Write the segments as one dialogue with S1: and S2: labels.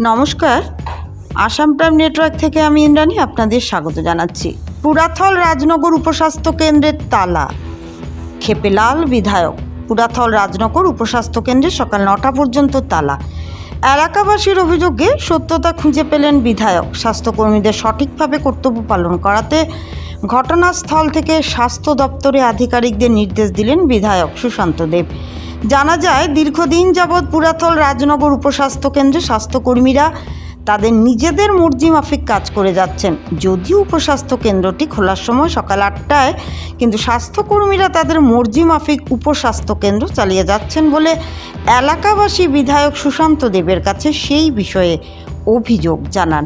S1: নমস্কার। Assam prime network থেকে আমি ইন্দ্রাণী আপনাদের স্বাগত জানাচ্ছি। পুরাথল রাজনগর উপস্বাস্থ্য কেন্দ্রের তালা। খেপেলাল বিধায়ক, পুরাথল রাজনগর উপস্বাস্থ্য কেন্দ্রে সকাল নটা পর্যন্ত তালা। এলাকাবাসীর অভিযোগে সত্যতা খুঁজে পেলেন বিধায়ক। স্বাস্থ্যকর্মীদের সঠিকভাবে কর্তব্য পালন করাতে ঘটনাস্থল থেকে স্বাস্থ্য দপ্তরে আধিকারিকদের নির্দেশ দিলেন বিধায়ক সুশান্ত দেব। জানা যায়, দীর্ঘদিন যাবৎ পুরাতল রাজনগর উপস্বাস্থ্য কেন্দ্রে স্বাস্থ্যকর্মীরা তাদের নিজেদের মর্জি মাফিক কাজ করে যাচ্ছেন। যদিও উপস্বাস্থ্য কেন্দ্রটি খোলার সময় সকাল আটটায়, কিন্তু স্বাস্থ্যকর্মীরা তাদের মর্জি মাফিক উপস্বাস্থ্য কেন্দ্র চালিয়ে যাচ্ছেন বলে এলাকাবাসী বিধায়ক সুশান্ত দেবের কাছে সেই বিষয়ে অভিযোগ জানান।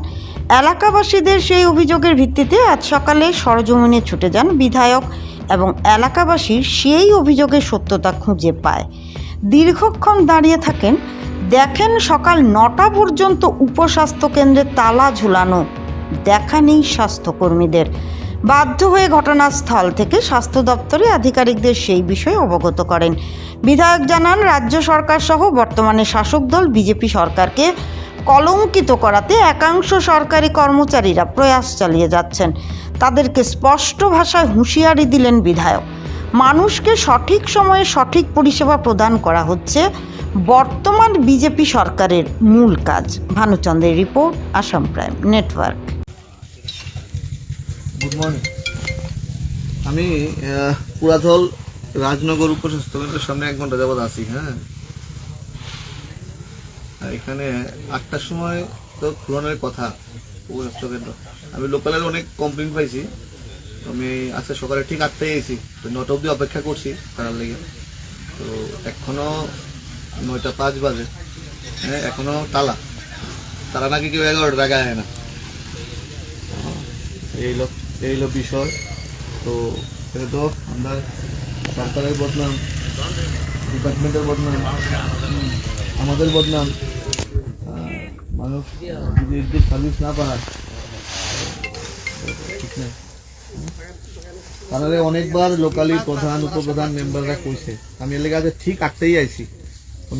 S1: এলাকাবাসীদের সেই অভিযোগের ভিত্তিতে আজ সকালে সরজমিনে ছুটে যান বিধায়ক এবং এলাকাবাসী সেই অভিযোগের সত্যতা খুঁজে পায়। দীর্ঘক্ষণ দাঁড়িয়ে থাকেন, দেখেন সকাল নটা পর্যন্ত উপস্বাস্থ্য কেন্দ্রে তালা ঝুলানো। দেখা নেই স্বাস্থ্যকর্মীদের। বাধ্য হয়ে ঘটনাস্থল থেকে স্বাস্থ্য দপ্তরে আধিকারিকদের সেই বিষয়ে অবগত করেন। বিধায়ক জানান, রাজ্য সরকার সহ বর্তমানে শাসক দল বিজেপি সরকারকে কলঙ্কিত করাতে একাংশ সরকারি কর্মচারীরা প্রয়াস চালিয়ে যাচ্ছেন। তাদেরকে স্পষ্ট ভাষায় হুঁশিয়ারি দিলেন বিধায়ক। মানুষকে সঠিক সময়ে সঠিক পরিষেবা প্রদান করা হচ্ছে। বর্তমান বিজেপি সরকারের মূল কাজ। ভানুচন্দ্রের report Assam prime network.
S2: Good morning আমি আহ, পুরাতল রাজনগর উপস্বাস্থ্য কেন্দ্রের সামনে এক ঘণ্টা যাবৎ আছি হ্যাঁ? এখানে আটটার সময় তো খুলনের কথা উপস্বাস্থ্য কেন্দ্র আমি লোকালের অনেক কমপ্লেন পাইছি। আমি আজকে সকালে ঠিক আটটায় এসেছি। তো নটা অবধি অপেক্ষা করছি তার লেগে। তো এখনও নয়টা পাঁচ বাজে। হ্যাঁ এখনও তালা। তারা নাকি কেউ এগারোটার আগে আয় না। এই হলো, এই বিষয়। তো এটা তো আমরা সরকারের বদনাম, ডিপার্টমেন্টের বদনাম আমাদের বদনাম। মানুষ যদি সার্ভিস না পায় ঠিক না তাহলে অনেকবার লোকালি প্রধান, উপপ্রধান মেম্বাররা কইছে। আমি এর লেগে ঠিক আটটাই আইছি।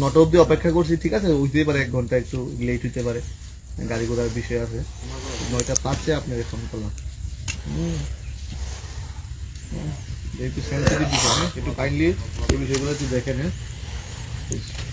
S2: নটা অব্দি অপেক্ষা করছি, ঠিক আছে? উঠতেই পারে এক ঘণ্টা, একটু লেট হইতে পারে। গাড়ি ঘোড়ার বিষয় আছে। নয়টা পাঁচে আপনাকে ফোন করলাম? একটু কাইন্ডলি এই বিষয়গুলো একটু দেখে Please.